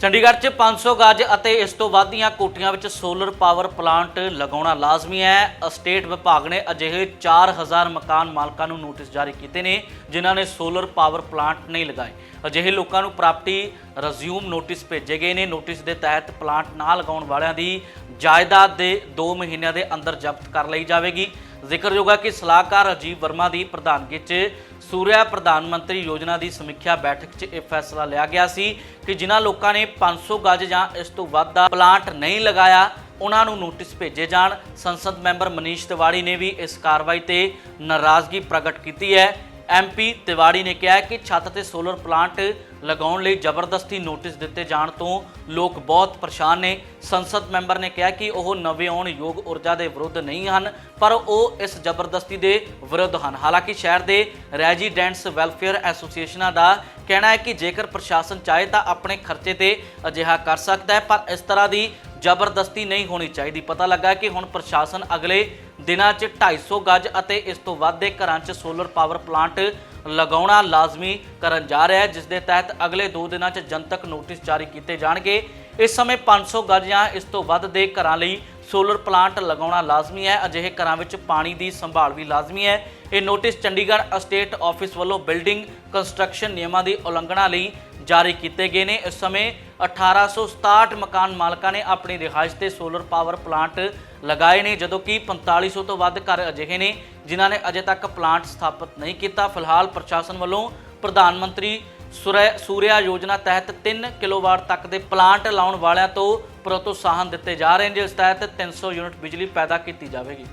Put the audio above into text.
ਚੰਡੀਗੜ੍ਹ 'ਚ 500 ਗਜ ਅਤੇ ਇਸ ਤੋਂ ਵੱਧ ਦੀਆਂ ਕੋਠੀਆਂ ਵਿੱਚ ਸੋਲਰ ਪਾਵਰ ਪਲਾਂਟ ਲਗਾਉਣਾ ਲਾਜ਼ਮੀ ਹੈ। ਅਸਟੇਟ ਵਿਭਾਗ ਨੇ ਅਜਿਹੇ 4000 ਮਕਾਨ ਮਾਲਕਾਂ ਨੂੰ ਨੋਟਿਸ ਜਾਰੀ ਕੀਤੇ ਨੇ, ਜਿਨ੍ਹਾਂ ਨੇ ਸੋਲਰ ਪਾਵਰ ਪਲਾਂਟ ਨਹੀਂ ਲਗਾਏ। ਅਜਿਹੇ ਲੋਕਾਂ ਨੂੰ ਪ੍ਰਾਪਰਟੀ ਰਿਜ਼ਿਊਮ ਨੋਟਿਸ ਭੇਜੇ ਗਏ ਨੇ। ਨੋਟਿਸ ਦੇ ਤਹਿਤ ਪਲਾਂਟ ਨਾ ਲਗਾਉਣ ਵਾਲਿਆਂ ਦੀ ਜਾਇਦਾਦ ਦੇ 2 ਮਹੀਨਿਆਂ ਦੇ ਅੰਦਰ ਜ਼ਬਤ ਕਰ ਲਈ ਜਾਵੇਗੀ। ਜ਼ਿਕਰਯੋਗ ਹੈ ਕਿ ਸਲਾਹਕਾਰ ਅਜੀਬ ਵਰਮਾ ਦੀ ਪ੍ਰਧਾਨਗੀ 'ਚ ਸੂਰਿਆ ਪ੍ਰਧਾਨ ਮੰਤਰੀ ਯੋਜਨਾ ਦੀ ਸਮੀਖਿਆ ਬੈਠਕ 'ਚ ਇਹ ਫੈਸਲਾ ਲਿਆ ਗਿਆ ਸੀ ਕਿ ਜਿਨ੍ਹਾਂ ਲੋਕਾਂ ਨੇ 500 ਗਜ ਜਾਂ ਇਸ ਤੋਂ ਵੱਧ ਦਾ ਪਲਾਂਟ ਨਹੀਂ ਲਗਾਇਆ, ਉਹਨਾਂ ਨੂੰ ਨੋਟਿਸ ਭੇਜੇ ਜਾਣ। ਸੰਸਦ ਮੈਂਬਰ ਮਨੀਸ਼ ਤਿਵਾੜੀ ਨੇ ਵੀ ਇਸ ਕਾਰਵਾਈ ਤੇ ਨਾਰਾਜ਼ਗੀ ਪ੍ਰਗਟ ਕੀਤੀ ਹੈ। ਐਮਪੀ ਤਿਵਾੜੀ ਨੇ ਕਿਹਾ ਕਿ ਛੱਤ ਤੇ ਸੋਲਰ ਪਲਾਂਟ ਲਗਾਉਣ ਲਈ ਜ਼ਬਰਦਸਤੀ ਨੋਟਿਸ ਦਿੱਤੇ ਜਾਣ ਤੋਂ ਲੋਕ ਬਹੁਤ ਪਰੇਸ਼ਾਨ ਨੇ। ਸੰਸਦ ਮੈਂਬਰ ਨੇ ਕਿਹਾ ਕਿ ਉਹ ਨਵੇਂ ਆਉਣ ਯੋਗ ਊਰਜਾ ਦੇ ਵਿਰੁੱਧ ਨਹੀਂ ਹਨ, ਪਰ ਉਹ ਇਸ ਜ਼ਬਰਦਸਤੀ ਦੇ ਵਿਰੁੱਧ ਹਨ। ਹਾਲਾਂਕਿ ਸ਼ਹਿਰ ਦੇ ਰੈਜ਼ੀਡੈਂਟਸ ਵੈਲਫੇਅਰ ਐਸੋਸੀਏਸ਼ਨਾਂ ਦਾ ਕਹਿਣਾ ਹੈ ਕਿ ਜੇਕਰ ਪ੍ਰਸ਼ਾਸਨ ਚਾਹੇ ਤਾਂ ਆਪਣੇ ਖਰਚੇ ਤੇ ਅਜਿਹਾ ਕਰ ਸਕਦਾ ਹੈ, ਪਰ ਇਸ ਤਰ੍ਹਾਂ ਦੀ ਜ਼ਬਰਦਸਤੀ ਨਹੀਂ ਹੋਣੀ ਚਾਹੀਦੀ। ਪਤਾ ਲੱਗਾ ਕਿ ਹੁਣ ਪ੍ਰਸ਼ਾਸਨ ਅਗਲੇ ਦਿਨਾਂ 'ਚ 250 ਗਜ ਅਤੇ ਇਸ ਤੋਂ ਵੱਧ ਦੇ ਘਰਾਂ 'ਚ ਸੋਲਰ ਪਾਵਰ ਪਲਾਂਟ ਲਗਾਉਣਾ ਲਾਜ਼ਮੀ ਕਰਨ ਜਾ ਰਿਹਾ ਹੈ, ਜਿਸ ਦੇ ਤਹਿਤ ਅਗਲੇ 2 ਦਿਨਾਂ 'ਚ ਜਨਤਕ ਨੋਟਿਸ ਜਾਰੀ ਕੀਤੇ ਜਾਣਗੇ। ਇਸ ਸਮੇਂ 500 ਗਜ ਜਾਂ ਇਸ ਤੋਂ ਵੱਧ ਦੇ ਘਰਾਂ ਲਈ ਸੋਲਰ ਪਲਾਂਟ ਲਗਾਉਣਾ ਲਾਜ਼ਮੀ ਹੈ, ਅਜਿਹੇ ਘਰਾਂ ਵਿੱਚ ਪਾਣੀ ਦੀ ਸੰਭਾਲ ਵੀ ਲਾਜ਼ਮੀ ਹੈ। ਇਹ ਨੋਟਿਸ ਚੰਡੀਗੜ੍ਹ ਅਸਟੇਟ ਆਫਿਸ ਵੱਲੋਂ ਬਿਲਡਿੰਗ ਕੰਸਟਰਕਸ਼ਨ ਨਿਯਮਾਂ ਦੀ ਉਲੰਘਣਾ ਲਈ ਜਾਰੀ ਕੀਤੇ ਗਏ ਨੇ। ਇਸ ਸਮੇਂ 1867 ਮਕਾਨ ਮਾਲਕਾਂ ਨੇ ਆਪਣੀ ਰਿਹਾਇਸ਼ ਤੇ ਸੋਲਰ ਪਾਵਰ ਪਲਾਂਟ ਲਗਾਏ ਨੇ, ਜਦੋਂ ਕਿ 4500 ਤੋਂ ਵੱਧ ਘਰ ਅਜਿਹੇ ਨੇ, ਜਿਨ੍ਹਾਂ ਨੇ ਅਜੇ ਤੱਕ ਪਲਾਂਟ ਸਥਾਪਿਤ ਨਹੀਂ ਕੀਤਾ। ਫਿਲਹਾਲ ਪ੍ਰਸ਼ਾਸਨ ਵੱਲੋਂ ਪ੍ਰਧਾਨ ਮੰਤਰੀ ਸੂਰਿਆ ਯੋਜਨਾ ਤਹਿਤ 3 ਕਿਲੋਵਾਟ ਤੱਕ ਦੇ ਪਲਾਂਟ ਲਾਉਣ ਵਾਲਿਆਂ ਤੋਂ ਪ੍ਰੋਤਸਾਹਨ ਦਿੱਤੇ ਜਾ ਰਹੇ ਨੇ, ਜਿਸ ਤਹਿਤ 300 ਯੂਨਿਟ ਬਿਜਲੀ ਪੈਦਾ ਕੀਤੀ ਜਾਵੇਗੀ।